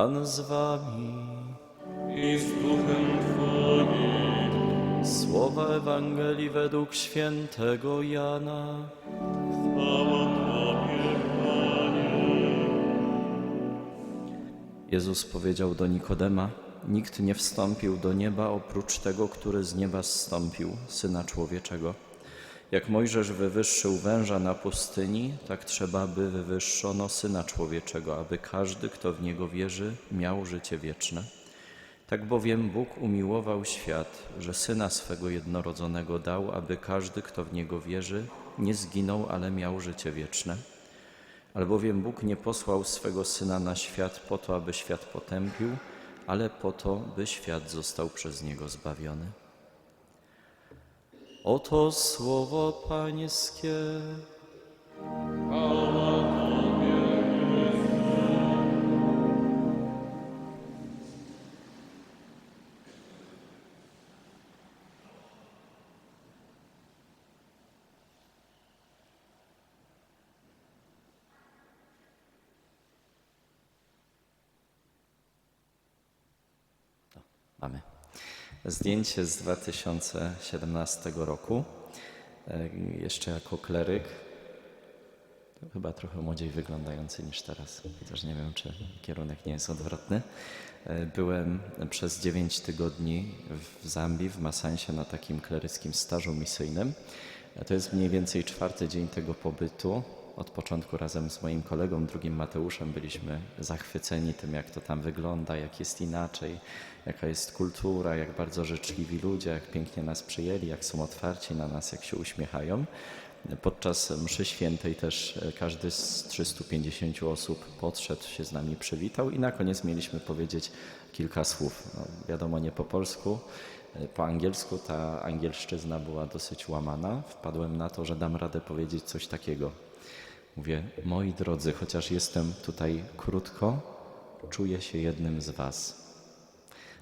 Pan z wami. i z duchem Twoim. Słowa Ewangelii według świętego Jana. Chwała Tobie, Panie. Jezus powiedział do Nikodema: Nikt nie wstąpił do nieba oprócz tego, który z nieba zstąpił, syna człowieczego. Jak Mojżesz wywyższył węża na pustyni, tak trzeba, by wywyższono syna człowieczego, aby każdy, kto w niego wierzy, miał życie wieczne. Tak bowiem Bóg umiłował świat, że syna swego jednorodzonego dał, aby każdy, kto w niego wierzy, nie zginął, ale miał życie wieczne. Albowiem Bóg nie posłał swego Syna na świat po to, aby świat potępił, ale po to, by świat został przez Niego zbawiony. Oto słowo Pańskie. Mamy. Zdjęcie z 2017 roku. E, Jeszcze jako kleryk. Chyba trochę młodziej wyglądający niż teraz, chociaż nie wiem, czy kierunek nie jest odwrotny. E, Byłem przez 9 tygodni w Zambii, w Masansie, na takim kleryckim stażu misyjnym. E, To jest mniej więcej czwarty dzień tego pobytu. Od początku razem z moim kolegą, drugim Mateuszem, byliśmy zachwyceni tym, jak to tam wygląda, jak jest inaczej, jaka jest kultura, jak bardzo życzliwi ludzie, jak pięknie nas przyjęli, jak są otwarci na nas, jak się uśmiechają. Podczas mszy świętej też każdy z 350 osób podszedł, się z nami przywitał i na koniec mieliśmy powiedzieć kilka słów. No, wiadomo, nie po polsku, po angielsku. Ta angielszczyzna była dosyć łamana. Wpadłem na to, że dam radę powiedzieć coś takiego. Mówię, moi drodzy, chociaż jestem tutaj krótko, czuję się jednym z was.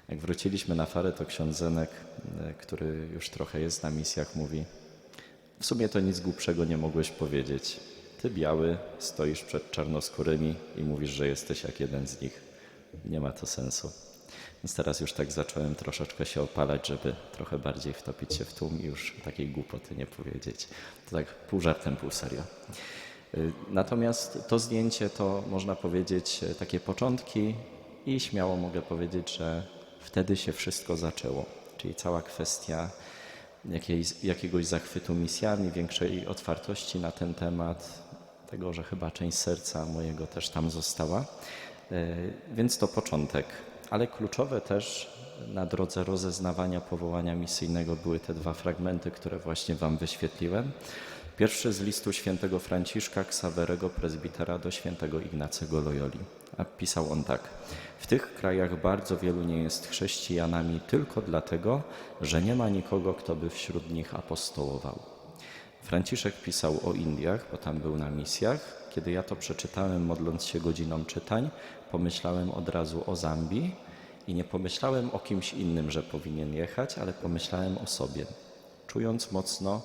Jak wróciliśmy na farę, to ksiądz Zenek, e, który już trochę jest na misjach, mówi: W sumie to nic głupszego nie mogłeś powiedzieć. Ty biały, stoisz przed czarnoskórymi i mówisz, że jesteś jak jeden z nich. Nie ma to sensu. Więc teraz już tak zacząłem troszeczkę się opalać, żeby trochę bardziej wtopić się w tłum i już takiej głupoty nie powiedzieć. To tak pół żartem, pół serio. Y, Natomiast to zdjęcie to można powiedzieć e, takie początki i śmiało mogę powiedzieć, że wtedy się wszystko zaczęło. Czyli cała kwestia jakiegoś zachwytu misjami, większej otwartości na ten temat, tego, że chyba część serca mojego też tam została. E, Więc to początek. Ale kluczowe też na drodze rozeznawania powołania misyjnego były te dwa fragmenty, które właśnie Wam wyświetliłem. Pierwszy z listu świętego Franciszka Ksawerego, prezbitera do świętego Ignacego Loyoli. A pisał on tak. W tych krajach bardzo wielu nie jest chrześcijanami tylko dlatego, że nie ma nikogo, kto by wśród nich apostołował. Franciszek pisał o Indiach, bo tam był na misjach. Kiedy ja to przeczytałem, modląc się godziną czytań, pomyślałem od razu o Zambii i nie pomyślałem o kimś innym, że powinien jechać, ale pomyślałem o sobie, czując mocno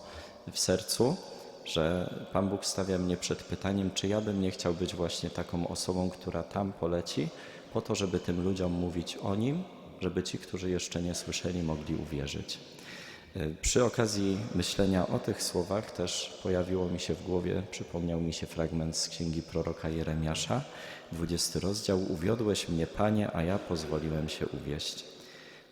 w sercu, że Pan Bóg stawia mnie przed pytaniem, czy ja bym nie chciał być właśnie taką osobą, która tam poleci, po to, żeby tym ludziom mówić o Nim, żeby ci, którzy jeszcze nie słyszeli, mogli uwierzyć. Y, Przy okazji myślenia o tych słowach też pojawiło mi się w głowie, przypomniał mi się fragment z księgi proroka Jeremiasza, 20 rozdział. Uwiodłeś mnie, Panie, a ja pozwoliłem się uwieść.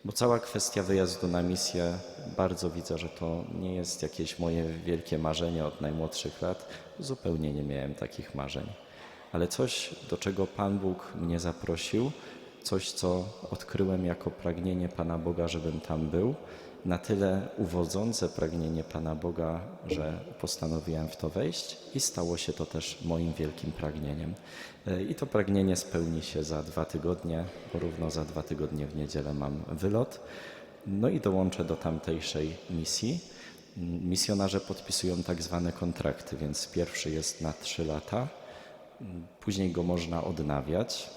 Bo cała kwestia wyjazdu na misję, bardzo widzę, że to nie jest jakieś moje wielkie marzenie od najmłodszych lat. Zupełnie nie miałem takich marzeń. Ale coś, do czego Pan Bóg mnie zaprosił, coś, co odkryłem jako pragnienie Pana Boga, żebym tam był, na tyle uwodzące pragnienie Pana Boga, że postanowiłem w to wejść i stało się to też moim wielkim pragnieniem. E, I to pragnienie spełni się za dwa tygodnie, bo równo za dwa tygodnie w niedzielę mam wylot. No i dołączę do tamtejszej misji. M, Misjonarze podpisują tak zwane kontrakty, więc pierwszy jest na trzy lata, m, później go można odnawiać.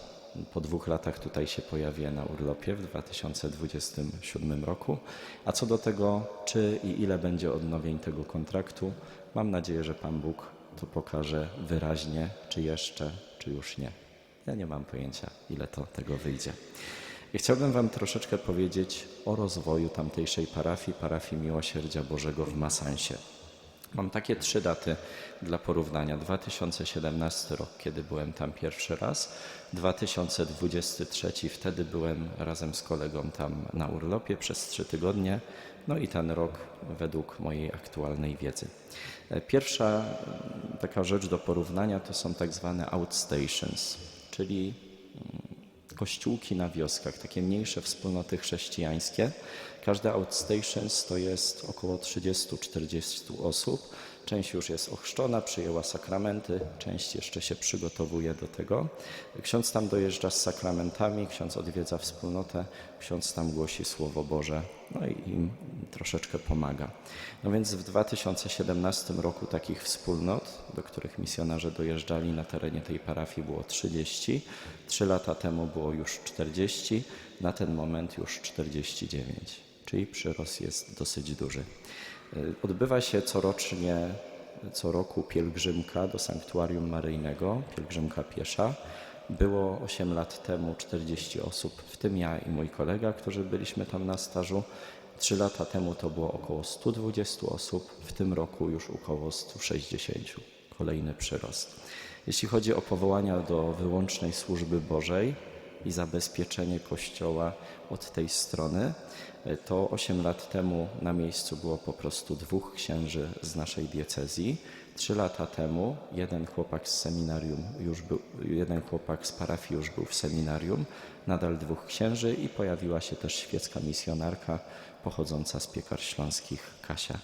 Po dwóch latach tutaj się pojawię na urlopie w 2027 roku. A co do tego, czy i ile będzie odnowień tego kontraktu, mam nadzieję, że Pan Bóg to pokaże wyraźnie, czy jeszcze, czy już nie. Ja nie mam pojęcia, ile to tego wyjdzie. I chciałbym Wam troszeczkę powiedzieć o rozwoju tamtejszej parafii, parafii Miłosierdzia Bożego w Masansie. Mam takie trzy daty dla porównania. 2017 rok, kiedy byłem tam pierwszy raz, 2023, wtedy byłem razem z kolegą tam na urlopie przez trzy tygodnie, no i ten rok według mojej aktualnej wiedzy. E, Pierwsza mm, taka rzecz do porównania to są tak zwane outstations, czyli kościółki na wioskach, takie mniejsze wspólnoty chrześcijańskie. Każde outstations to jest około 30-40 osób. Część już jest ochrzczona, przyjęła sakramenty, część jeszcze się przygotowuje do tego. Ksiądz tam dojeżdża z sakramentami, ksiądz odwiedza wspólnotę, ksiądz tam głosi Słowo Boże, no i im troszeczkę pomaga. No więc w 2017 roku takich wspólnot, do których misjonarze dojeżdżali na terenie tej parafii było 30, trzy lata temu było już 40, na ten moment już 49, czyli przyrost jest dosyć duży. Y, Odbywa się corocznie, co roku pielgrzymka do sanktuarium maryjnego, pielgrzymka piesza. Było 8 lat temu 40 osób, w tym ja i mój kolega, którzy byliśmy tam na stażu. Trzy lata temu to było około 120 osób, w tym roku już około 160. Kolejny przyrost. Jeśli chodzi o powołania do wyłącznej służby Bożej i zabezpieczenie Kościoła od tej strony, to 8 lat temu na miejscu było po prostu dwóch księży z naszej diecezji. Trzy lata temu jeden chłopak z seminarium już był, jeden chłopak z parafii już był w seminarium, nadal dwóch księży i pojawiła się też świecka misjonarka pochodząca z piekar śląskich Kasia.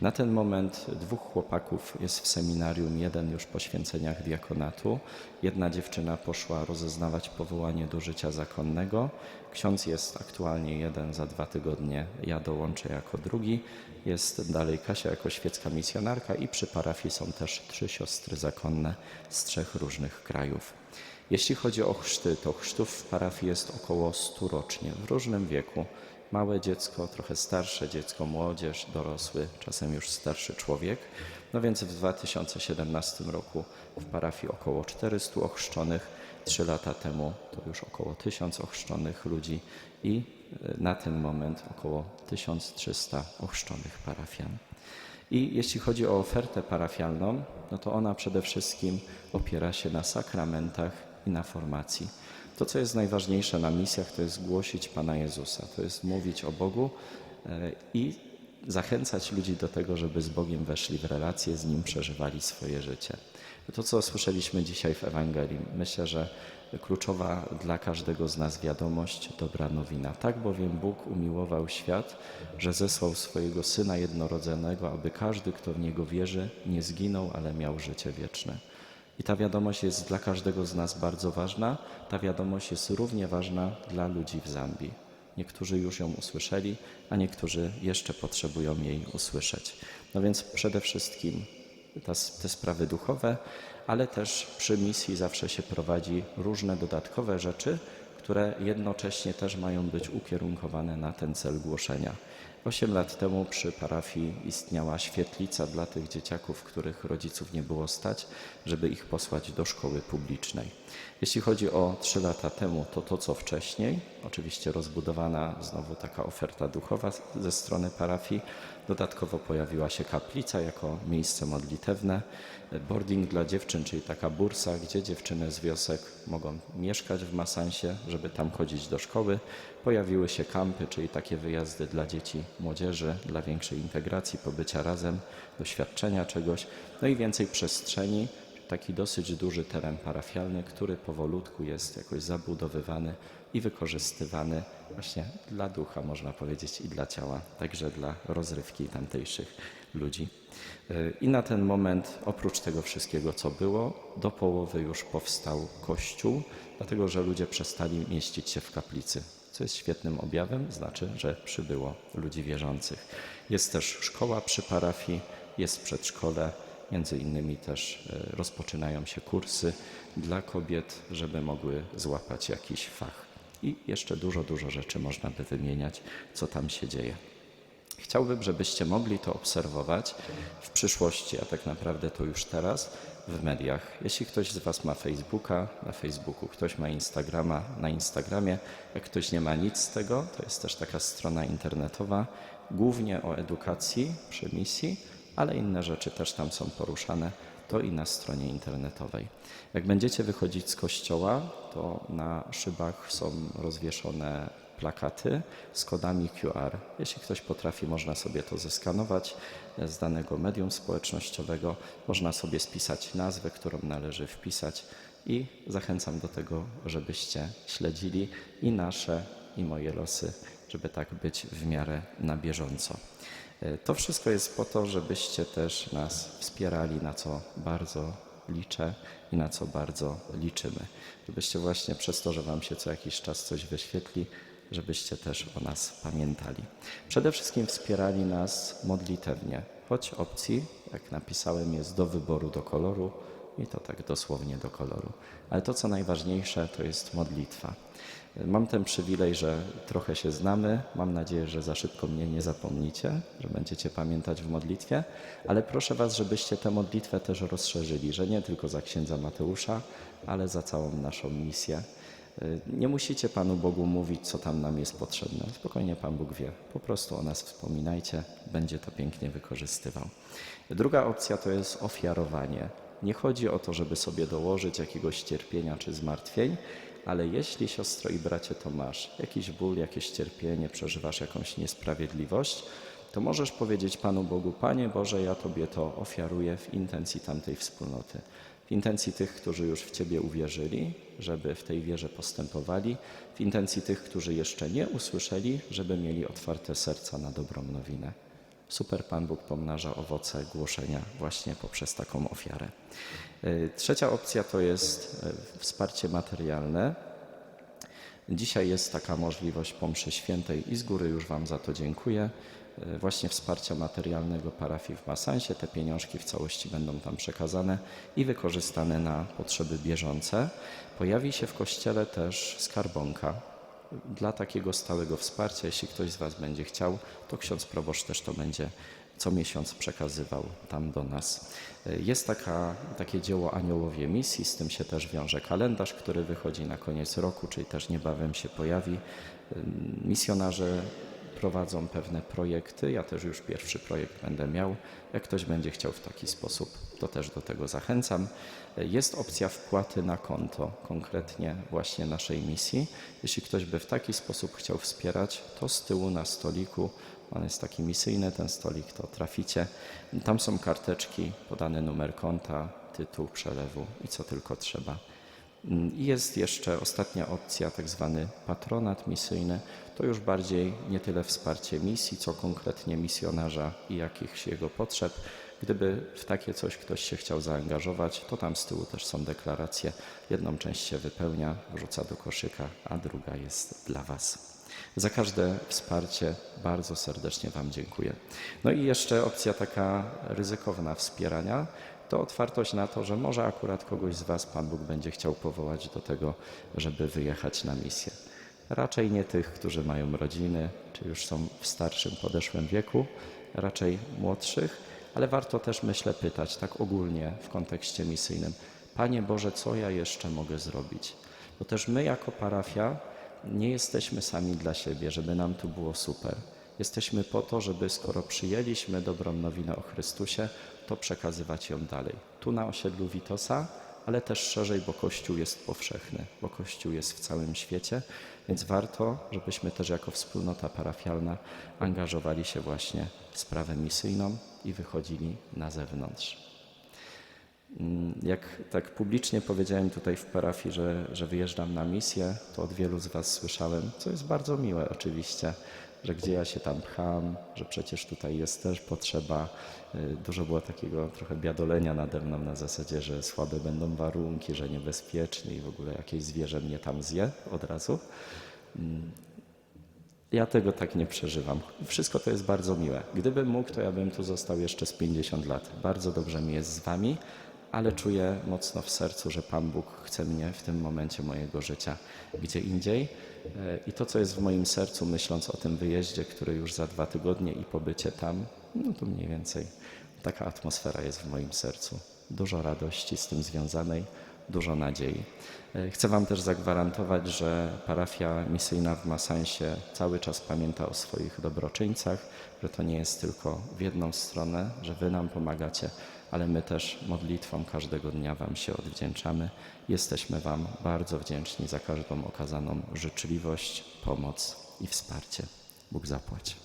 Na ten moment dwóch chłopaków jest w seminarium, jeden już po święceniach diakonatu, jedna dziewczyna poszła rozeznawać powołanie do życia zakonnego. Ksiądz jest aktualnie jeden za dwa tygodnie, ja dołączę jako drugi. Jest dalej Kasia jako świecka misjonarka i przy parafii są też trzy siostry zakonne z trzech różnych krajów. Jeśli chodzi o chrzty, to chrztów w parafii jest około 100 rocznie, w różnym wieku. Małe dziecko, trochę starsze dziecko, młodzież, dorosły, czasem już starszy człowiek. No więc w 2017 roku w parafii około 400 ochrzczonych, trzy lata temu to już około 1000 ochrzczonych ludzi i e, na ten moment około 1300 ochrzczonych parafian. I jeśli chodzi o ofertę parafialną, no to ona przede wszystkim opiera się na sakramentach i na formacji. To, co jest najważniejsze na misjach, to jest głosić Pana Jezusa, to jest mówić o Bogu e, i zachęcać ludzi do tego, żeby z Bogiem weszli w relacje, z Nim przeżywali swoje życie. To, co słyszeliśmy dzisiaj w Ewangelii, myślę, że kluczowa dla każdego z nas wiadomość, dobra nowina. Tak bowiem Bóg umiłował świat, że zesłał swojego Syna jednorodzonego, aby każdy, kto w Niego wierzy, nie zginął, ale miał życie wieczne. I ta wiadomość jest dla każdego z nas bardzo ważna. Ta wiadomość jest równie ważna dla ludzi w Zambii. Niektórzy już ją usłyszeli, a niektórzy jeszcze potrzebują jej usłyszeć. No więc przede wszystkim te sprawy duchowe, ale też przy misji zawsze się prowadzi różne dodatkowe rzeczy, które jednocześnie też mają być ukierunkowane na ten cel głoszenia. Osiem lat temu przy parafii istniała świetlica dla tych dzieciaków, których rodziców nie było stać, żeby ich posłać do szkoły publicznej. Jeśli chodzi o trzy lata temu, to to co wcześniej, oczywiście rozbudowana znowu taka oferta duchowa ze strony parafii. Dodatkowo pojawiła się kaplica jako miejsce modlitewne, boarding dla dziewczyn, czyli taka bursa, gdzie dziewczyny z wiosek mogą mieszkać w Masansie, żeby tam chodzić do szkoły. Pojawiły się kampy, czyli takie wyjazdy dla dzieci, młodzieży, dla większej integracji, pobycia razem, doświadczenia czegoś, no i więcej przestrzeni, taki dosyć duży teren parafialny, który powolutku jest jakoś zabudowywany i wykorzystywany właśnie dla ducha, można powiedzieć, i dla ciała, także dla rozrywki tamtejszych ludzi. I na ten moment, oprócz tego wszystkiego, co było, do połowy już powstał kościół, dlatego że ludzie przestali mieścić się w kaplicy, co jest świetnym objawem, znaczy, że przybyło ludzi wierzących. Jest też szkoła przy parafii, jest przedszkole, Między innymi też e, rozpoczynają się kursy dla kobiet, żeby mogły złapać jakiś fach. I jeszcze dużo, dużo rzeczy można by wymieniać, co tam się dzieje. Chciałbym, żebyście mogli to obserwować w przyszłości, a tak naprawdę to już teraz, w mediach. Jeśli ktoś z Was ma Facebooka, na Facebooku, ktoś ma Instagrama, na Instagramie, jak ktoś nie ma nic z tego, to jest też taka strona internetowa, głównie o edukacji przy misji, ale inne rzeczy też tam są poruszane, to i na stronie internetowej. Jak będziecie wychodzić z kościoła, to na szybach są rozwieszone plakaty z kodami QR. Jeśli ktoś potrafi, można sobie to zeskanować z danego medium społecznościowego, można sobie spisać nazwę, którą należy wpisać i zachęcam do tego, żebyście śledzili i nasze, i moje losy, żeby tak być w miarę na bieżąco. E, To wszystko jest po to, żebyście też nas wspierali, na co bardzo liczę i na co bardzo liczymy. Żebyście właśnie przez to, że Wam się co jakiś czas coś wyświetli, żebyście też o nas pamiętali. Przede wszystkim wspierali nas modlitewnie, choć opcji, jak napisałem, jest do wyboru do koloru i to tak dosłownie do koloru. Ale to, co najważniejsze, to jest modlitwa. Mam ten przywilej, że trochę się znamy. Mam nadzieję, że za szybko mnie nie zapomnicie, że będziecie pamiętać w modlitwie, ale proszę Was, żebyście tę modlitwę też rozszerzyli, że nie tylko za księdza Mateusza, ale za całą naszą misję. Y, Nie musicie Panu Bogu mówić, co tam nam jest potrzebne. Spokojnie Pan Bóg wie. Po prostu o nas wspominajcie, będzie to pięknie wykorzystywał. Druga opcja to jest ofiarowanie. Nie chodzi o to, żeby sobie dołożyć jakiegoś cierpienia czy zmartwień, ale jeśli siostro i bracie to masz jakiś ból, jakieś cierpienie, przeżywasz jakąś niesprawiedliwość, to możesz powiedzieć Panu Bogu: Panie Boże, ja Tobie to ofiaruję w intencji tamtej wspólnoty, w intencji tych, którzy już w Ciebie uwierzyli, żeby w tej wierze postępowali, w intencji tych, którzy jeszcze nie usłyszeli, żeby mieli otwarte serca na dobrą nowinę. Super Pan Bóg pomnaża owoce głoszenia właśnie poprzez taką ofiarę. Y, Trzecia opcja to jest y, wsparcie materialne. Dzisiaj jest taka możliwość po mszy świętej i z góry już Wam za to dziękuję. Y, Właśnie wsparcia materialnego parafii w Masansie. Te pieniążki w całości będą tam przekazane i wykorzystane na potrzeby bieżące. Pojawi się w kościele też skarbonka dla takiego stałego wsparcia. Jeśli ktoś z Was będzie chciał, to ksiądz proboszcz też to będzie co miesiąc przekazywał tam do nas. Jest taka, takie dzieło Aniołowie Misji, z tym się też wiąże kalendarz, który wychodzi na koniec roku, czyli też niebawem się pojawi. Misjonarze prowadzą pewne projekty. Ja też już pierwszy projekt będę miał. Jak ktoś będzie chciał w taki sposób, to też do tego zachęcam. Jest opcja wpłaty na konto, konkretnie właśnie naszej misji. Jeśli ktoś by w taki sposób chciał wspierać, to z tyłu na stoliku, on jest taki misyjny, ten stolik, to traficie. Tam są karteczki, podany numer konta, tytuł przelewu i co tylko trzeba. I jest jeszcze ostatnia opcja, tak zwany patronat misyjny. To już bardziej nie tyle wsparcie misji, co konkretnie misjonarza i jakichś jego potrzeb. Gdyby w takie coś ktoś się chciał zaangażować, to tam z tyłu też są deklaracje. Jedną część się wypełnia, wrzuca do koszyka, a druga jest dla Was. Za każde wsparcie bardzo serdecznie Wam dziękuję. No i jeszcze opcja taka ryzykowna wspierania to otwartość na to, że może akurat kogoś z Was Pan Bóg będzie chciał powołać do tego, żeby wyjechać na misję. Raczej nie tych, którzy mają rodziny, czy już są w starszym, podeszłym wieku, raczej młodszych, ale warto też, myślę, pytać tak ogólnie w kontekście misyjnym: Panie Boże, co ja jeszcze mogę zrobić? Bo też my, jako parafia, nie jesteśmy sami dla siebie, żeby nam tu było super. Jesteśmy po to, żeby skoro przyjęliśmy dobrą nowinę o Chrystusie, to przekazywać ją dalej. Tu na osiedlu Witosa, ale też szerzej, bo Kościół jest powszechny, bo Kościół jest w całym świecie, więc warto, żebyśmy też jako wspólnota parafialna angażowali się właśnie w sprawę misyjną i wychodzili na zewnątrz. Mm, Jak tak publicznie powiedziałem tutaj w parafii, że, że wyjeżdżam na misję, to od wielu z Was słyszałem, co jest bardzo miłe oczywiście, że gdzie ja się tam pcham, że przecież tutaj jest też potrzeba. Y, Dużo było takiego trochę biadolenia nade mną na zasadzie, że słabe będą warunki, że niebezpiecznie i w ogóle jakieś zwierzę mnie tam zje od razu. Mm, Ja tego tak nie przeżywam. Wszystko to jest bardzo miłe. Gdybym mógł, to ja bym tu został jeszcze z 50 lat. Bardzo dobrze mi jest z Wami, ale czuję mocno w sercu, że Pan Bóg chce mnie w tym momencie mojego życia gdzie indziej. E, I to, co jest w moim sercu, myśląc o tym wyjeździe, który już za dwa tygodnie i pobycie tam, no to mniej więcej taka atmosfera jest w moim sercu. dużo radości z tym związanej, dużo nadziei. E, Chcę Wam też zagwarantować, że parafia misyjna w Masansie cały czas pamięta o swoich dobroczyńcach, że to nie jest tylko w jedną stronę, że Wy nam pomagacie, ale my też modlitwą każdego dnia Wam się odwdzięczamy. Jesteśmy Wam bardzo wdzięczni za każdą okazaną życzliwość, pomoc i wsparcie. Bóg zapłać.